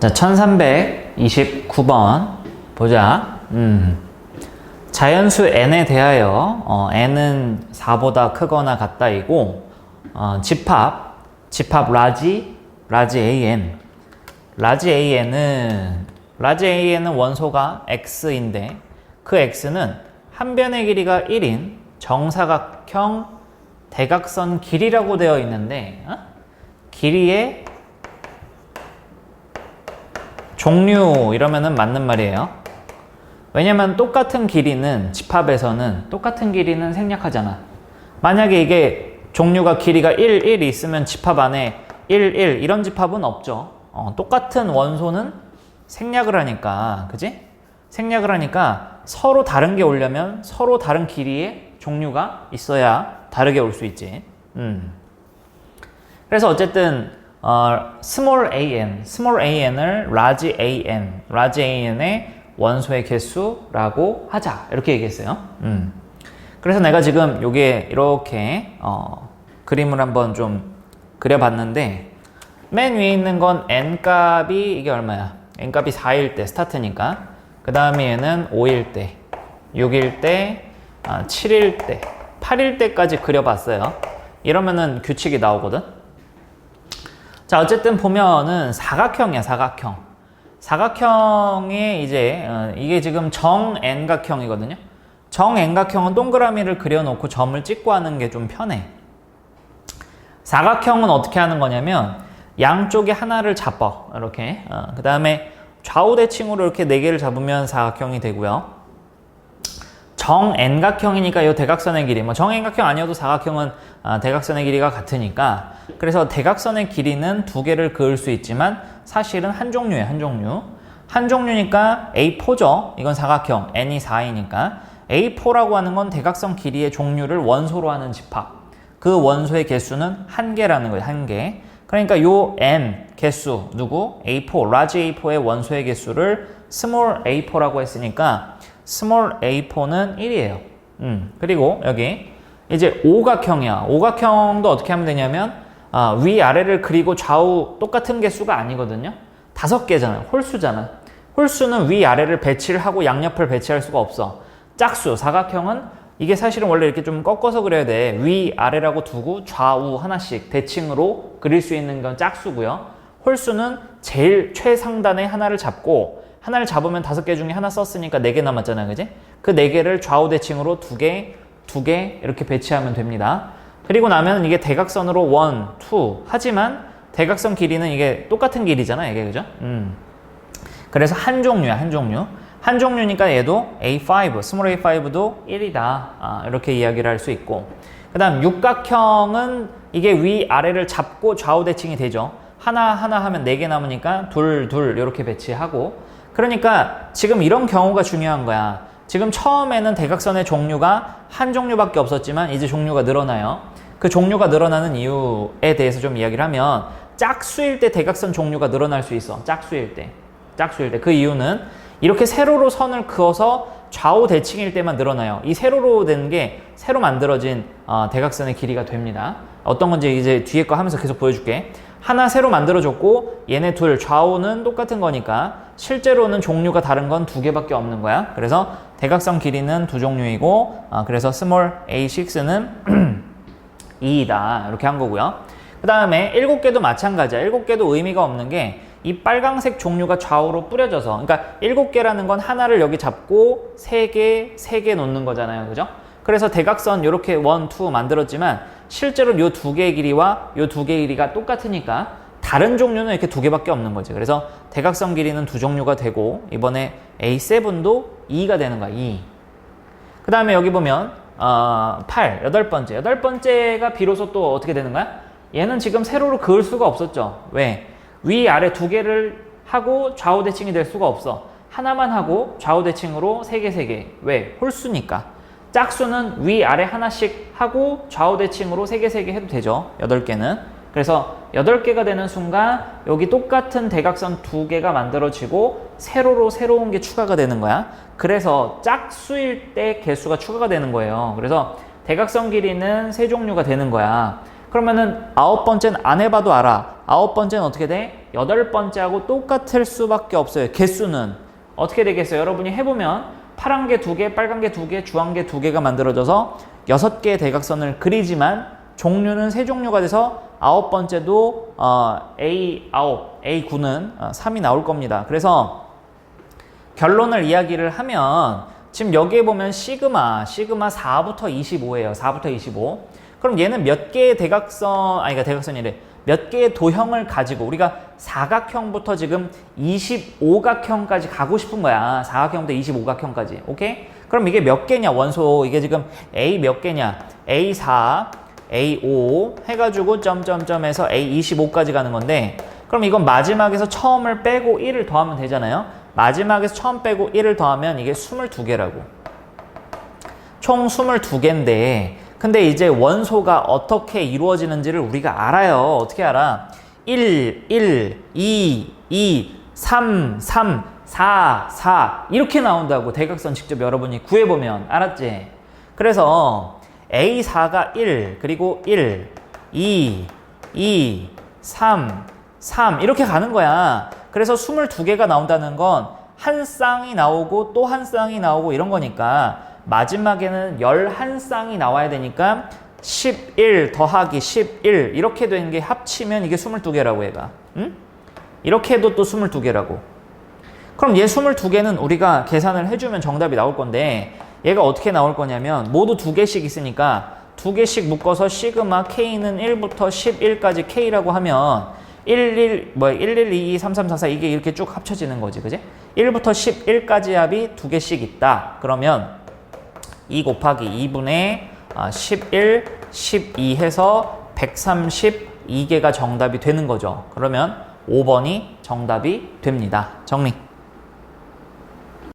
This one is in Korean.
자, 1329번 보자. 음. 자연수 n에 대하여 어, n은 4보다 크거나 같다이고 어, 집합 집합 라지 라지 an 라지 an은 라지 an은 원소가 x인데 그 x는 한 변의 길이가 1인 정사각형 대각선 길이라고 되어 있는데 어? 길이의 종류 이러면은 맞는 말이에요. 왜냐면 똑같은 길이는 집합에서는 똑같은 길이는 생략하잖아. 만약에 이게 종류가 길이가 1, 1 있으면 집합 안에 1, 1 이런 집합은 없죠. 어, 똑같은 원소는 생략을 하니까, 그지? 생략을 하니까 서로 다른 게 오려면 서로 다른 길이의 종류가 있어야 다르게 올 수 있지. 음. 그래서 어쨌든 어, small an, small an을 large an, large an의 원소의 개수라고 하자 이렇게 얘기했어요. 음. 그래서 내가 지금 요게 이렇게 어, 그림을 한번 좀 그려봤는데 맨 위에 있는 건 n 값이 이게 얼마야? n 값이 4일 때 스타트니까 그 다음에 얘는 5일 때, 6일 때, 아, 7일 때, 8일 때까지 그려봤어요. 이러면은 규칙이 나오거든. 자, 어쨌든 보면은 사각형이야, 사각형. 사각형이 이제, 어, 이게 지금 정N각형이거든요. 정N각형은 동그라미를 그려놓고 점을 찍고 하는 게 좀 편해. 사각형은 어떻게 하는 거냐면, 양쪽에 하나를 잡아. 이렇게. 어, 그 다음에 좌우대칭으로 이렇게 네 개를 잡으면 사각형이 되고요. 정N각형이니까 이 대각선의 길이, 뭐 정N각형 아니어도 사각형은 아, 대각선의 길이가 같으니까 그래서 대각선의 길이는 두 개를 그을 수 있지만 사실은 한 종류예요, 한 종류. 한 종류니까 A4죠. 이건 사각형, n이 4이니까 A4라고 하는 건 대각선 길이의 종류를 원소로 하는 집합. 그 원소의 개수는 한 개라는 거예요, 한 개. 그러니까 요 n 개수 누구? A4, large A4의 원소의 개수를 small A4라고 했으니까 small A4는 1이에요. 음, 그리고 여기 이제 오각형이야. 오각형도 어떻게 하면 되냐면 아, 위 아래를 그리고 좌우 똑같은 개수가 아니거든요. 다섯 개잖아요. 홀수잖아. 홀수는 위 아래를 배치를 하고 양옆을 배치할 수가 없어. 짝수 사각형은 이게 사실은 원래 이렇게 좀 꺾어서 그려야 돼. 위 아래라고 두고 좌우 하나씩 대칭으로 그릴 수 있는 건 짝수고요. 홀수는 제일 최상단에 하나를 잡고 하나를 잡으면 다섯 개 중에 하나 썼으니까 네 개 남았잖아요. 그지? 그 네 개를 좌우 대칭으로 두 개, 두 개 이렇게 배치하면 됩니다. 그리고 나면 이게 대각선으로 원, 투 하지만 대각선 길이는 이게 똑같은 길이잖아. 이게 그죠? 음. 그래서 한 종류야, 한 종류. 한 종류니까 얘도 A5, 스몰 A5도 1이다. 아, 이렇게 이야기를 할 수 있고. 그 다음 육각형은 이게 위, 아래를 잡고 좌우 대칭이 되죠. 하나, 하나 하면 네 개 남으니까 둘, 둘 이렇게 배치하고. 그러니까 지금 이런 경우가 중요한 거야. 지금 처음에는 대각선의 종류가 한 종류밖에 없었지만 이제 종류가 늘어나요. 그 종류가 늘어나는 이유에 대해서 좀 이야기를 하면 짝수일 때 대각선 종류가 늘어날 수 있어. 짝수일 때. 짝수일 때. 그 이유는 이렇게 세로로 선을 그어서 좌우 대칭일 때만 늘어나요. 이 세로로 된 게 새로 만들어진 어, 대각선의 길이가 됩니다. 어떤 건지 이제 뒤에 거 하면서 계속 보여줄게. 하나 새로 만들어줬고 얘네 둘 좌우는 똑같은 거니까 실제로는 종류가 다른 건 두 개밖에 없는 거야. 그래서 대각선 길이는 두 종류이고 어, 그래서 small a6는 2이다 이렇게 한 거고요. 그 다음에 일곱 개도 마찬가지야. 일곱 개도 의미가 없는 게 이 빨강색 종류가 좌우로 뿌려져서 그러니까 일곱 개라는 건 하나를 여기 잡고 세 개, 세 개 놓는 거잖아요. 그죠? 그래서 대각선 이렇게 원, 투 만들었지만 실제로 요두 개의 길이와 요두 개의 길이가 똑같으니까 다른 종류는 이렇게 두 개밖에 없는 거지. 그래서 대각선 길이는 두 종류가 되고 이번에 A7도 2가 되는 거야. 2. 그 다음에 여기 보면 어, 8, 여덟 번째. 여덟 번째가 비로소 또 어떻게 되는 거야? 얘는 지금 세로로 그을 수가 없었죠. 왜? 위, 아래 두 개를 하고 좌우 대칭이 될 수가 없어. 하나만 하고 좌우 대칭으로 세 개, 세 개. 왜? 홀수니까. 짝수는 위, 아래 하나씩 하고 좌우 대칭으로 세 개, 세개 해도 되죠. 여덟 개는. 그래서 여덟 개가 되는 순간 여기 똑같은 대각선 두 개가 만들어지고 세로로 새로운 게 추가가 되는 거야. 그래서 짝수일 때 개수가 추가가 되는 거예요. 그래서 대각선 길이는 세 종류가 되는 거야. 그러면은 아홉 번째는 안 해봐도 알아. 아홉 번째는 어떻게 돼? 여덟 번째하고 똑같을 수밖에 없어요. 개수는 어떻게 되겠어요? 여러분이 해보면 파란 게 두 개, 빨간 게 두 개, 주황 게 두 개가 만들어져서 여섯 개의 대각선을 그리지만 종류는 세 종류가 돼서 아홉 번째도 어, A 아홉, A 9는 어, 3이 나올 겁니다. 그래서 결론을 이야기를 하면 지금 여기에 보면 시그마, 시그마 4부터 25예요. 4부터 25. 그럼 얘는 몇 개의 대각선, 아니, 그러니까 대각선이래. 몇 개의 도형을 가지고 우리가 사각형부터 지금 25각형까지 가고 싶은 거야. 사각형부터 25각형까지. 오케이? 그럼 이게 몇 개냐, 원소. 이게 지금 A 몇 개냐. A4, A5 해가지고 점점점에서 A25까지 가는 건데 그럼 이건 마지막에서 처음을 빼고 1을 더하면 되잖아요. 마지막에서 처음 빼고 1을 더하면 이게 22개라고. 총 22개인데 근데 이제 원소가 어떻게 이루어지는지를 우리가 알아요. 어떻게 알아? 1, 1, 2, 2, 3, 3, 4, 4 이렇게 나온다고 대각선 직접 여러분이 구해보면 알았지? 그래서 A4가 1, 그리고 1, 2, 2, 3, 3 이렇게 가는 거야. 그래서 22개가 나온다는 건 한 쌍이 나오고 또 한 쌍이 나오고 이런 거니까 마지막에는 11쌍이 나와야 되니까 11 더하기 11 이렇게 된 게 합치면 이게 22개라고 얘가. 응? 이렇게 해도 또 22개라고. 그럼 얘 22개는 우리가 계산을 해주면 정답이 나올 건데 얘가 어떻게 나올 거냐면 모두 두 개씩 있으니까 두 개씩 묶어서 시그마 K는 1부터 11까지 K라고 하면 11, 뭐, 11, 22, 33, 44 이게 이렇게 쭉 합쳐지는 거지, 그지? 1부터 11까지 합이 두 개씩 있다. 그러면 2 곱하기 2분의 11, 12 해서 132개가 정답이 되는 거죠. 그러면 5번이 정답이 됩니다. 정리.